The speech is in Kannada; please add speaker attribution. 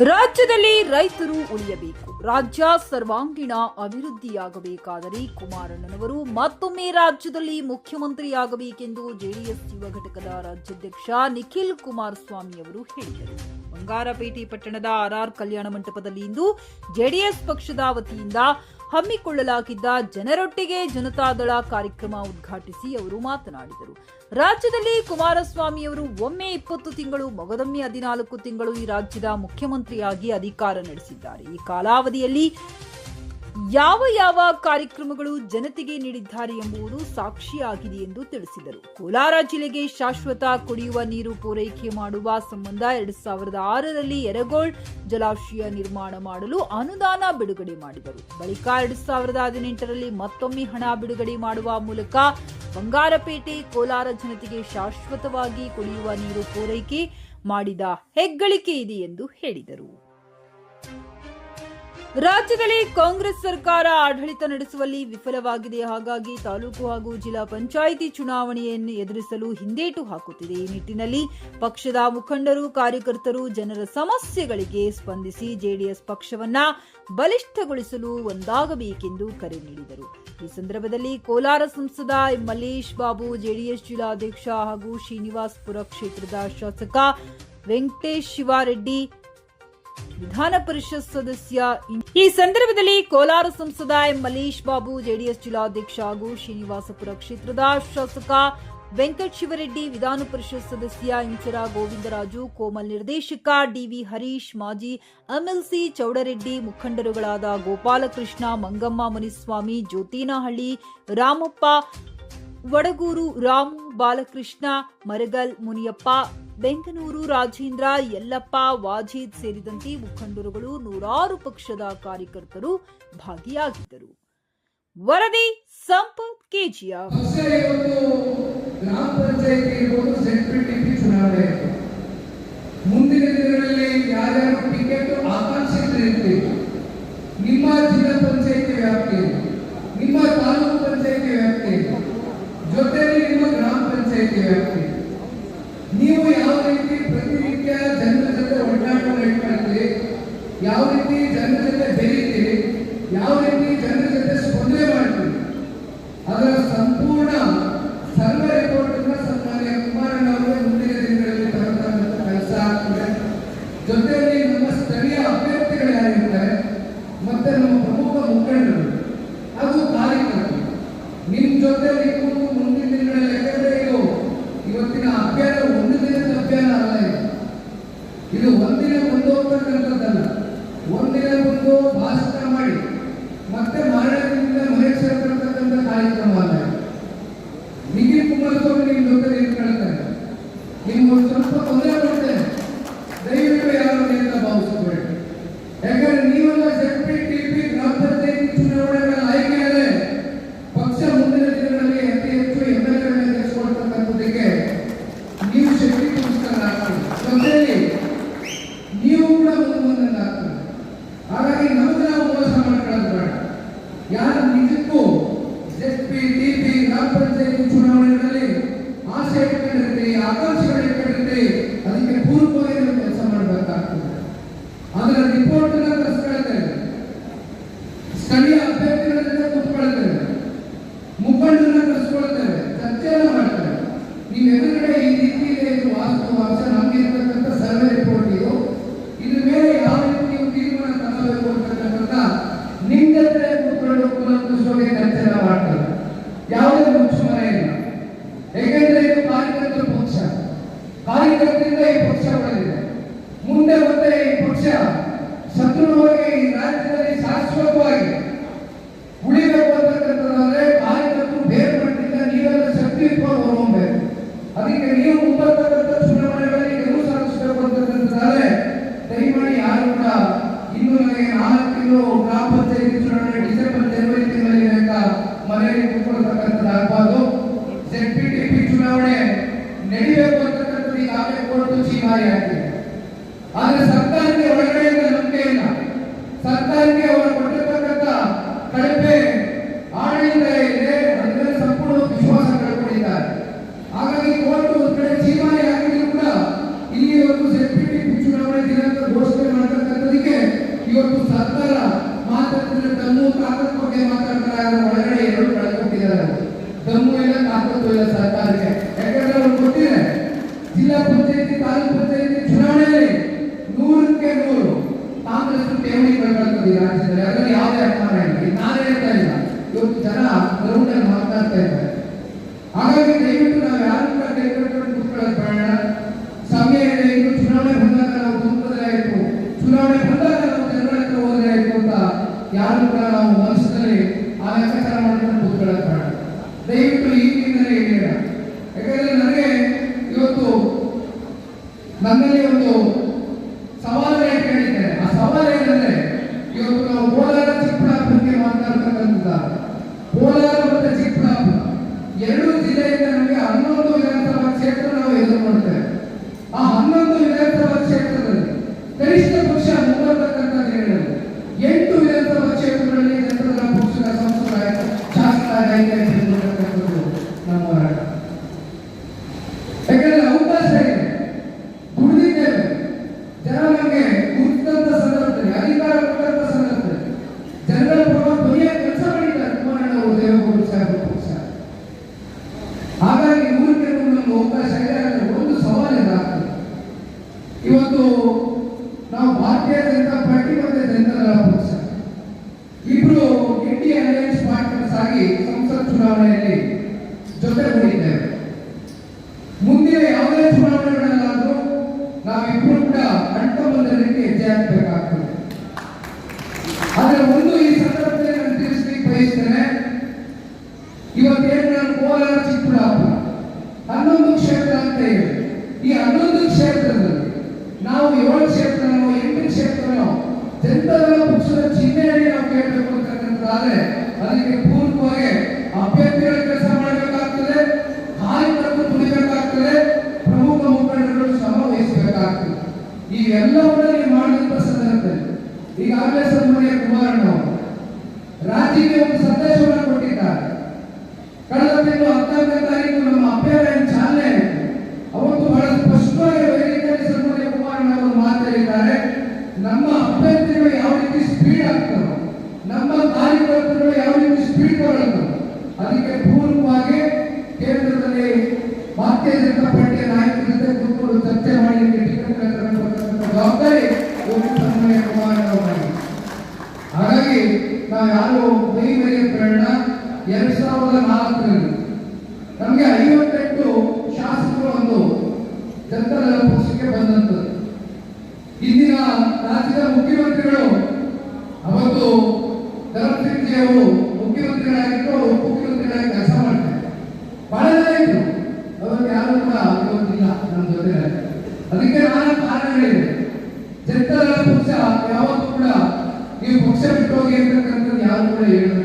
Speaker 1: ರಾಜ್ಯದಲ್ಲಿ ರೈತರು ಉಳಿಯಬೇಕು. ರಾಜ್ಯ ಸರ್ವಾಂಗೀಣ ಅಭಿವೃದ್ಧಿಯಾಗಬೇಕಾದರೆ ಕುಮಾರಣ್ಣನವರು ಮತ್ತೊಮ್ಮೆ ರಾಜ್ಯದಲ್ಲಿ ಮುಖ್ಯಮಂತ್ರಿಯಾಗಬೇಕೆಂದು ಜೆಡಿಎಸ್ ಯುವ ಘಟಕದ ರಾಜ್ಯಾಧ್ಯಕ್ಷ ನಿಖಿಲ್ ಕುಮಾರಸ್ವಾಮಿ ಅವರು ಹೇಳಿದರು. ಬಂಗಾರಪೇಟೆ ಪಟ್ಟಣದ ಆರ್ಆರ್ ಕಲ್ಯಾಣ ಮಂಟಪದಲ್ಲಿ ಇಂದು ಜೆಡಿಎಸ್ ಪಕ್ಷದ ವತಿಯಿಂದ ಹಮ್ಮಿಕೊಳ್ಳಲಾಗಿದ್ದ ಜನರೊಟ್ಟಿಗೆ ಜನತಾದಳ ಕಾರ್ಯಕ್ರಮ ಉದ್ಘಾಟಿಸಿ ಅವರು ಮಾತನಾಡಿದರು. ರಾಜ್ಯದಲ್ಲಿ ಕುಮಾರಸ್ವಾಮಿಯವರು ಒಮ್ಮೆ ಇಪ್ಪತ್ತು ತಿಂಗಳು, ಮೊಗದೊಮ್ಮೆ ಹದಿನಾಲ್ಕು ತಿಂಗಳು ಈ ರಾಜ್ಯದ ಮುಖ್ಯಮಂತ್ರಿಯಾಗಿ ಅಧಿಕಾರ ನಡೆಸಿದ್ದಾರೆ. ಈ ಕಾಲಾವಧಿಯಲ್ಲಿ ಯಾವ ಯಾವ ಕಾರ್ಯಕ್ರಮಗಳು ಜನತೆಗೆ ನೀಡಿದ್ದಾರೆ ಎಂಬುದು ಸಾಕ್ಷಿಯಾಗಿದೆ ಎಂದು ತಿಳಿಸಿದರು. ಕೋಲಾರ ಜಿಲ್ಲೆಗೆ ಶಾಶ್ವತ ಕುಡಿಯುವ ನೀರು ಪೂರೈಕೆ ಮಾಡುವ ಸಂಬಂಧ ಎರಡ್ ಸಾವಿರದ ಆರರಲ್ಲಿ ಯರಗೋಳ್ ಜಲಾಶಯ ನಿರ್ಮಾಣ ಮಾಡಲು ಅನುದಾನ ಬಿಡುಗಡೆ ಮಾಡಿದರು. ಬಳಿಕ ಎರಡ್ ಸಾವಿರದ ಹದಿನೆಂಟರಲ್ಲಿ ಮತ್ತೊಮ್ಮೆ ಹಣ ಬಿಡುಗಡೆ ಮಾಡುವ ಮೂಲಕ ಬಂಗಾರಪೇಟೆ ಕೋಲಾರ ಜನತೆಗೆ ಶಾಶ್ವತವಾಗಿ ಕುಡಿಯುವ ನೀರು ಪೂರೈಕೆ ಮಾಡಿದ ಹೆಗ್ಗಳಿಕೆ ಇದೆ ಎಂದು ಹೇಳಿದರು. ರಾಜ್ಯದಲ್ಲಿ ಕಾಂಗ್ರೆಸ್ ಸರ್ಕಾರ ಆಡಳಿತ ನಡೆಸುವಲ್ಲಿ ವಿಫಲವಾಗಿದೆ. ಹಾಗಾಗಿ ತಾಲೂಕು ಹಾಗೂ ಜಿಲ್ಲಾ ಪಂಚಾಯಿತಿ ಚುನಾವಣೆಯನ್ನು ಎದುರಿಸಲು ಹಿಂದೇಟು ಹಾಕುತ್ತಿದೆ. ಈ ನಿಟ್ಟಿನಲ್ಲಿ ಪಕ್ಷದ ಮುಖಂಡರು, ಕಾರ್ಯಕರ್ತರು ಜನರ ಸಮಸ್ಯೆಗಳಿಗೆ ಸ್ಪಂದಿಸಿ ಜೆಡಿಎಸ್ ಪಕ್ಷವನ್ನ ಬಲಿಷ್ಠಗೊಳಿಸಲು ಒಂದಾಗಬೇಕೆಂದು ಕರೆ ನೀಡಿದರು. ಈ ಸಂದರ್ಭದಲ್ಲಿ ಕೋಲಾರ ಸಂಸದ ಮಲ್ಲೇಶ್ ಬಾಬು, ಜೆಡಿಎಸ್ ಜಿಲ್ಲಾಧ್ಯಕ್ಷ ಹಾಗೂ ಶ್ರೀನಿವಾಸ್ಪುರ ಕ್ಷೇತ್ರದ ಶಾಸಕ ವೆಂಕಟೇಶ್ ಶಿವಾರೆಡ್ಡಿ ವಿಧಾನ ಪರಿಷತ್ ಸದಸ್ಯ ಈ ಸಂದರ್ಭದಲ್ಲಿ ಕೋಲಾರ ಸಂಸದ ಎಂ ಮಲೇಶ್ ಬಾಬು, ಜೆಡಿಎಸ್ ಜಿಲ್ಲಾಧ್ಯಕ್ಷ ಹಾಗೂ ಶ್ರೀನಿವಾಸಪುರ ಕ್ಷೇತ್ರದ ಶಾಸಕ ವೆಂಕಟ್ ಶಿವರೆಡ್ಡಿ, ವಿಧಾನ ಪರಿಷತ್ ಸದಸ್ಯ ಇಂಚರ ಗೋವಿಂದರಾಜು, ಕೋಮಲ್ ನಿರ್ದೇಶಕ ಡಿವಿ ಹರೀಶ್, ಮಾಜಿ ಎಂಎಲ್ಸಿ ಚೌಡರೆಡ್ಡಿ, ಮುಖಂಡರುಗಳಾದ ಗೋಪಾಲಕೃಷ್ಣ, ಮಂಗಮ್ಮ ಮುನಿಸ್ವಾಮಿ, ಜ್ಯೋತಿನಹಳ್ಳಿ, ರಾಮಪ್ಪ, ವಡಗೂರು ರಾಮು, ಬಾಲಕೃಷ್ಣ, ಮರಗಲ್, ಮುನಿಯಪ್ಪ ಬೆಂಕನೂರು, ರಾಜೇಂದ್ರ, ಯಲ್ಲಪ್ಪ, ವಾಜೀದ್ ಸೇರಿದಂತೆ ಮುಖಂಡರುಗಳು ನೂರಾರು ಪಕ್ಷದ ಕಾರ್ಯಕರ್ತರು ಭಾಗಿಯಾಗಿದ್ದರು. ವರದಿ ಸಂಪತ್
Speaker 2: ಕೆಜಿಯ. ಮುಂದಿನ ದಿನಗಳಲ್ಲಿ ಯಾರ್ಯಾರು ಟಿಕೆಟ್ ಆಕಾಂಕ್ಷಿತರಿರ್ತೀವಿ ನಿಮ್ಮ ಜಿಲ್ಲಾ ಪಂಚಾಯತಿ ವ್ಯಾಪ್ತಿಯಲ್ಲಿ ನಿಮ್ಮ ತಾಲೂಕು ಪಂಚಾಯತಿ ವ್ಯಾಪ್ತಿಯಲ್ಲಿ ಜೊತೆಯಲ್ಲಿ ನಿಮ್ಮ ಗ್ರಾಮ ಪಂಚಾಯತಿ ವ್ಯಾಪ್ತಿಯಲ್ಲಿ ನೀವು ಯಾವ ರೀತಿ ಪ್ರತಿನಿತ್ಯ ಜನರ ಜೊತೆ ಒಡನಾಟವನ್ನು ಇಟ್ಕೊಳ್ತೀರಿ ಯಾವ ರೀತಿ ಜನರ ಜೊತೆ ಬೆರೀತೀರಿ ಯಾವ ರೀತಿ ಜನರ ಜೊತೆ ಸ್ಪಂದನೆ ಮಾಡ್ತೀರಿ ಅದರ ಸಂಪೂರ್ಣ ಸರ್ವ ರಿಪೋರ್ಟ್ ಅನ್ನ ಸನ್ಮಾನ್ಯ ಕುಮಾರಣ್ಣ ಅವರು ಮುಂದಿನ ದಿನಗಳಲ್ಲಿ ತರತಕ್ಕಂಥ ಕೆಲಸ ಆಗ್ತದೆ ಜೊತೆಯಲ್ಲಿ ನಮ್ಮ ಸ್ಥಳೀಯ ಅಭ್ಯರ್ಥಿಗಳು ಯಾರಿರ್ತಾರೆ ಮತ್ತೆ ನಮ್ಮ ಪ್ರಮುಖ ಮುಖಂಡರು ಹಾಗೂ ಕಾರ್ಯಕರ್ತರು ನಿಮ್ ಜೊತೆ ಕೂತು ಮುಂದಿನ ದಿನಗಳಲ್ಲಿ ಯಾಕಂದ್ರೆ ಇದು. ಇವತ್ತಿನ ಅಭ್ಯಾಸ ಒಂದು ದಿನದ ಅಭ್ಯಾಸ ಅಲ್ಲ ಇದು. ಒಂದಿನ ಬಂದು ಹೋಗ್ತಕ್ಕಂಥದ್ದಲ್ಲ ಒಂದಿನ ಬಂದು ಭಾಷಣ ಮಾಡಿ ಮತ್ತೆ ಮರಣದಿಂದ ಮನೆಗೆ ಸೇರ್ತಕ್ಕಂಥ ಕಾರ್ಯಕ್ರಮ ಅಲ್ಲ ಇದು. ನಿಖಿಲ್ ಕುಮಾರಸ್ವಾಮಿ ನಿಮ್ಮ ಜೊತೆ ನಿಂತ್ಕೊಳ್ತಾರೆ ನಿಮ್ಗೆ ಒಂದು ಸ್ವಲ್ಪ ತೊಂದರೆ ಕೊಡ್ತೇನೆ ದಯವಿಟ್ಟು ಯಾರು ಅಂತ ಭಾವಿಸಬೇಡಿ ಯಾಕಂದ್ರೆ ನೀವೆಲ್ಲ ಜಡ್ಪಿ ಟಿಪಿ ಗ್ರಾಮ ಪಂಚಾಯತಿ ಚುನಾವಣೆಗಳ ಆಯ್ಕೆಯಾದರೆ ಪಕ್ಷ ಮುಂದಿನ ದಿನಗಳಲ್ಲಿ ಅತಿ ಹೆಚ್ಚು ಎಮ್ಮೆಲ್ಎಗಳನ್ನು ಗೆಲ್ಲಿಸಿಕೊಳ್ತಕ್ಕಂಥದ್ದಕ್ಕೆ ನೀವು ಶಕ್ತಿ ತುಂಬಿಸ್ಕೊಂಡಾಗ್ತದೆ ಜೊತೆಯಲ್ಲಿ ನೀವು ಕೂಡ ಮುಂದೆ ಮುಂದೆ ಹಾಗಾಗಿ ನಮಗೆ ನಾವು ಮೋಸ ಮಾಡ್ಕೊಳ್ಳೋದು ಬೇಡ ಯಾರು ನಿಜಕ್ಕೂ ಎಸ್ ಪಿ ಟಿ ಪಿ ಗ್ರಾಮ ಪಂಚಾಯತಿ ಚುನಾವಣೆಗಳಲ್ಲಿ ಆಸೆ ಇಟ್ಕೊಂಡಿರ್ತೀರಿ ಆಕಾಂಕ್ಷೆಗಳು ಇಟ್ಕೊಂಡಿರ್ತೀರಿ ಅದಕ್ಕೆ ಪೂರ್ವವಾಗಿ ನಾವು ಕೆಲಸ ಮಾಡಬೇಕಾಗ್ತದೆ ಅದರ ರಿಪೋರ್ಟ್ ಅನ್ನ ತರಿಸ್ಕೊಳ್ತೇವೆ ಸ್ಥಳೀಯ ಅಭ್ಯರ್ಥಿಗಳ ಜೊತೆ ಕೂತ್ಕೊಳ್ತೇವೆ ಮುಖಂಡರನ್ನ ಕರೆಸ್ಕೊಳ್ತೇವೆ ಚರ್ಚೆಯನ್ನು ಮಾಡ್ತೇವೆ ನೀವು ಎದುರುಗಡೆ ಈ ರೀತಿ ಇದೆ ಇದು ವಾಸ್ತವಾಂಶ ನಮ್ಗೆ ಇರ್ತಕ್ಕಂಥ ಸರ್ವೆ ರಿಪೋರ್ಟ್ ಇದು ಇದ್ರ ಮೇಲೆ ಯಾವ ರೀತಿ ನೀವು ತೀರ್ಮಾನ ತಗೋಬೇಕು ಅಂತಕ್ಕಂಥ ನಿಮ್ ಜೊತೆ ಕೂತ್ಕೊಂಡು ಕುಲಂಕುಷವಾಗಿ ಚರ್ಚೆನ ಮಾಡ್ತಾರೆ ಯಾವುದೇ ಮುಚ್ಚುಮರೆ ಇಲ್ಲ ಯಾಕೆಂದ್ರೆ ಇದು ಕಾರ್ಯಕರ್ತರ ಪಕ್ಷ ಕಾರ್ಯಕರ್ತರಿಂದ ಈ ಪಕ್ಷ ಬೆಳೆದಿದೆ ಮುಂದೆ ಮತ್ತೆ ಈ ಪಕ್ಷ ಸದೃಢವಾಗಿ ಈ ರಾಜ್ಯದಲ್ಲಿ ಶಾಶ್ವತವಾಗಿ ಉಳಿಬೇಕು ಅಂತಕ್ಕಂಥದ್ದಾದ್ರೆ ಕಾರ್ಯಕರ್ತರು ಬೇರೆ ಮಟ್ಟಿಂದ ನೀವೆಲ್ಲ ಶಕ್ತಿ ಇಟ್ಕೊಂಡು ಹೊರಹೊಮ್ಮಬೇಕು ಅದಕ್ಕೆ ನೀವು ಮುಂಬರ್ತಕ್ಕಂಥ ಚುನಾವಣೆಗಳಲ್ಲಿ ಗೆಲುವು ಸಾಧಿಸಬೇಕು ಅಂತಕ್ಕಂಥದ್ದಾದ್ರೆ ದಯಮಾಡಿ ಯಾರು ಕೂಡ ಇನ್ನು ನನಗೆ ನಾಲ್ಕು ತಿಂಗಳು ಗ್ರಾಮ ಪಂಚಾಯತಿ ಚುನಾವಣೆ ಡಿಸೆಂಬರ್ ಜನವರಿ ತಿಂಗಳಲ್ಲಿ ಅಂತ ಮನೆಯಲ್ಲಿ ಕೂತ್ಕೊಳ್ತಕ್ಕಂಥದ್ದು ಆಗ್ಬಾರ್ದು ಜೆಡ್ ಪಿ ಟಿ ಪಿ ಚುನಾವಣೆ ನಡೀಬೇಕು ಅಂತಕ್ಕಂಥದ್ದು ಈಗಾಗಲೇ ಚೀಮಾರಿ ಆಗಿದೆ ಆದ್ರೆ ಸರ್ಕಾರಕ್ಕೆ ಒಳಗಡೆಯಿಂದ ನಂಬಿಕೆ ಇಲ್ಲ. ಸರ್ಕಾರಕ್ಕೆ ಅವರು ಕೊಟ್ಟಿರ್ತಕ್ಕಂಥ ಕಳಪೆ ಆಡಳಿತ ಇದೆ ಅದರ ಸಂಪೂರ್ಣ ವಿಶ್ವಾಸ ಕಳ್ಕೊಂಡಿದ್ದಾರೆ ಹಾಗಾಗಿ ಕೋರ್ಟ್ ಕಡೆ ಜೀವಾರಿ ಆಗಿದ್ರು ಕೂಡ ಇಲ್ಲಿವರೆಗೂ ಸೆಕ್ಯೂರಿಟಿ ಚುನಾವಣೆ ದಿನಾಂಕ ಘೋಷಣೆ ಮಾಡತಕ್ಕಂಥದಕ್ಕೆ ಇವತ್ತು ಸರ್ಕಾರ ಮಾತಾಡ್ತಿದ್ರೆ ದಮ್ಮು ತಾಕತ್ ಬಗ್ಗೆ ಮಾತಾಡ್ತಾರೆ ಒಳಗಡೆ ಎರಡು ಕಳ್ಕೊಟ್ಟಿದ್ದಾರೆ ದಮ್ಮು ಇಲ್ಲ, ತಾಕತ್ತು ಇಲ್ಲ ಸರ್ಕಾರಕ್ಕೆ ಯಾಕಂದ್ರೆ ಅವ್ರು ಗೊತ್ತಿದೆ ಜಿಲ್ಲಾ ಪಂಚಾಯತಿ ತಾಲೂಕು ಪಂಚಾಯತಿ ಚುನಾವಣೆಯಲ್ಲಿ ನೂರಕ್ಕೆ ನೂರು ಕಾಂಗ್ರೆಸ್ ಠೇವಣಿ ಈ ರಾಜ್ಯದಲ್ಲಿ ಅದರಲ್ಲಿ ಯಾವುದೇ ಇಲ್ಲ. ನಾನು ಹೇಳ್ತಾ ಇಲ್ಲ. ಇವತ್ತು ಜನ ಗ್ರೌಂಡ್ ಮಾತಾಡ್ತಾ ಇದ್ದಾರೆ. ಹಾಗಾಗಿ ದಯವಿಟ್ಟು ನಾವು ಯಾರು ಕೂಡ ಕೈ ಕಟ್ಕೊಂಡು ಕೂತ್ಕೊಳ್ಳೋದು ಬೇಡ. ಚುನಾವಣೆ ಬಂದಾಗ ನಾವು ತುಂಬಿದ್ರೆ ಆಯ್ತು. ಚುನಾವಣೆ ಬಂದಾಗ ನಾವು ಜನರ ಹೋದ್ರೆ ಆಯ್ತು ಅಂತ ಯಾರು ಕೂಡ ನಾವು ಮನಸ್ಸಿನಲ್ಲಿ ಆ ಲೆಕ್ಕಾಚಾರ ಮಾಡ್ಕೊಂಡು ಕೂತ್ಕೊಳ್ಳೋದು ಬೇಡ. ದಯವಿಟ್ಟು ಹೇಳಿಲ್ಲ ಯಾಕಂದ್ರೆ ನನಗೆ ಇವತ್ತು ನನ್ನಲ್ಲಿ ಒಂದು ಸವಾಲು ಕೇಳಿದ್ದೇನೆ ಆ ಸವಾಲು ಏನಂದ್ರೆ ಇವತ್ತು ನಾವು ಕೋಲಾರ ಚಿಕ್ಕಬಳ್ಳಾಪುರ ಬಗ್ಗೆ ಮಾತನಾಡ್ತಕ್ಕಂಥದ್ದು ಕೋಲಾರ ಮತ್ತೆ ಎರಡು ಜಿಲ್ಲೆಯಿಂದ ನಮಗೆ ಹನ್ನೊಂದು ವಿಧಾನಸಭಾ ಕ್ಷೇತ್ರ ನಾವು ಎದುರು ಮಾಡ್ತೇವೆ ಆ ಹನ್ನೊಂದು ವಿಧಾನಸಭಾ ಕ್ಷೇತ್ರದಲ್ಲಿ ಕನಿಷ್ಠ ಪಕ್ಷ ಮುಂಬರ್ತಕ್ಕಂಥ ದಿನಗಳಲ್ಲಿ ಎಂಟು ವಿಧಾನಸಭಾ ಕ್ಷೇತ್ರಗಳಲ್ಲಿ ಜನತಾ ಪಕ್ಷದ ಸಂಸದ ಶಾಸಕ ಆಯ್ಕೆ ಆಗಿರ್ತಕ್ಕಂಥದ್ದು ನಮ್ಮ ಹೋರಾಟ ಯಾಕಂದ್ರೆ ಅವಕಾಶ ಇದೆ ದುಡಿದಿದ್ದೇವೆ ಜನ ನಮಗೆ ಗುರುತಿದಂತ ಸಂದರ್ಭದಲ್ಲಿ ಅಧಿಕಾರ ಕೊಟ್ಟಂತ ಸಂದರ್ಭದಲ್ಲಿ ಜನರ ಪರ ಧ್ವನಿಯ ಕೆಲಸ ಮಾಡಿದ್ದಾರೆ ಕುಮಾರಣ್ಣ ಅವರು ದೇವೇಗೌಡರು ಸಾಹೇಬರು ಪಕ್ಷ ಹಾಗಾಗಿ ನೂರಕ್ಕೆ ನೂರು ನಮ್ಗೆ ಅವಕಾಶ ಇದೆ ಆದರೆ ಒಂದು ಸವಾಲು ಎದುರಾಗ್ತದೆ ಇವತ್ತು ನಾವು ಭಾರತೀಯ ಜನತಾ ಪಾರ್ಟಿ ಮತ್ತೆ ಜನತಾದಳ ಪಕ್ಷ ಇಬ್ರು ಇಂಡಿಯಾ ಅಲಯನ್ಸ್ ಪಾರ್ಟ್ನರ್ಸ್ ಆಗಿ ಸಂಸತ್ ಚುನಾವಣೆಯಲ್ಲಿ ಜೊತೆಗೂಡಿದ್ದೇವೆ ಮುಂದಿನ ಯಾವುದೇ ಚುನಾವಣೆಗಳಲ್ಲಾದರೂ ನಾವಿಬ್ಬರು ಕೂಡ ಅಂಟಬಂಧನಕ್ಕೆ ಹೆಜ್ಜೆ ಹಾಕಬೇಕಾಗ್ತದೆ ಆದರೆ ಒಂದು ಈ ಸಂದರ್ಭದಲ್ಲಿ ನಾನು ಬಯಸ್ತೇನೆ ಇವತ್ತೇನು ನಾನು ಕೋಲಾರ, ಚಿಕ್ಕಬಳ್ಳಾಪುರ? ಹನ್ನೊಂದು ಕ್ಷೇತ್ರ ಅಂತ ಹೇಳಿ. ಈ ಹನ್ನೊಂದು ಕ್ಷೇತ್ರದಲ್ಲಿ ನಾವು ಏಳು ಕ್ಷೇತ್ರನೋ, ಎಂಟು ಕ್ಷೇತ್ರನೋ, ಜನತಾದಳ ಪಕ್ಷದ ಚಿಹ್ನೆಯಲ್ಲಿ ನಾವು ಕೇಳಬೇಕು ಅಂತಕ್ಕಂಥದ್ದಾದ್ರೆ ಅದಕ್ಕೆ ಪೂರ್ವಕವಾಗಿ ಅಭ್ಯರ್ಥಿಗಳ ಕೆಲಸ ಮಾಡಬೇಕಾಗ್ತದೆ, ಕಾರ್ಯಕರ್ತರು ದುಡಿಬೇಕಾಗ್ತದೆ, ಪ್ರಮುಖ ಮುಖಂಡರು ಶ್ರಮ ವಹಿಸಬೇಕಾಗ್ತದೆ. ಇವೆಲ್ಲವನ್ನ ನೀವು ಸಂದರ್ಭದಲ್ಲಿ ಈಗಾಗಲೇ ಸನ್ಮಾನ್ಯ ಕುಮಾರಣ್ಣ ಸಂದೇಶವನ್ನು ಕೊಟ್ಟಿದ್ದಾರೆ. ಕಳೆದ ತಿಂಗಳು ಹತ್ತನೇ ತಾರೀಕು ನಮ್ಮ ಅಭ್ಯರ್ಥಿ ಚಾಲನೆ ಅವತ್ತು ಬಹಳ ಸ್ಪಷ್ಟವಾಗಿ ವೇದಿಕೆಯಲ್ಲಿ ಸನ್ಮಾನ್ಯ ಕುಮಾರಣ್ಣ ಅವರು ಮಾತಾಡಿದ್ದಾರೆ. ನಮ್ಮ ಅಭ್ಯರ್ಥಿಗಳು ಯಾವ ರೀತಿ ಸ್ಪೀಡ್ ಆಗ್ತಾರೋ ನಮ್ಮ ಕಾರ್ಯಕರ್ತರು ಯಾವ ರೀತಿ ಸ್ಪೀಡ್ ತಗೊಳ್ಳೋದು ಅದಕ್ಕೆ ಪೂರ್ವವಾಗಿ ಕೇಂದ್ರದಲ್ಲಿ ಭಾರತೀಯ ಸಾವಿರದ ನಾಲ್ಕರಲ್ಲಿ ನಮಗೆ ಐವತ್ತೆಂಟು ಶಾಸಕರು ಒಂದು ಜಂತರ ಪಕ್ಷಕ್ಕೆ ಬಂದಂತ. ಇಂದಿನ ರಾಜ್ಯದ ಮುಖ್ಯಮಂತ್ರಿಗಳು ಅವತ್ತು ಧರ್ಮಸಿಂಗ್ ಜಿ ಅವರು ಮುಖ್ಯಮಂತ್ರಿಗಳಾಗಿದ್ದು ಅವರು ಉಪಮುಖ್ಯಮಂತ್ರಿಗಳಾಗಿ ಕೆಲಸ ಮಾಡ್ತಾರೆ. ಬಹಳ ಇದ್ರು. ಯಾರು ಕೂಡ ಇವತ್ತಿಲ್ಲ ನಮ್ಮ ಜೊತೆ ಅದಕ್ಕೆ ನಾನಾ ಕಾರಣಗಳಿವೆ. ಜನತಲ ಪಕ್ಷ ಯಾವತ್ತೂ ಕೂಡ ಈ ಪಕ್ಷ ಬಿಟ್ಟೋಗಿ ಅಂತಕ್ಕಂಥದ್ದು ಯಾರು ಕೂಡ ಹೇಳಿದ್ರು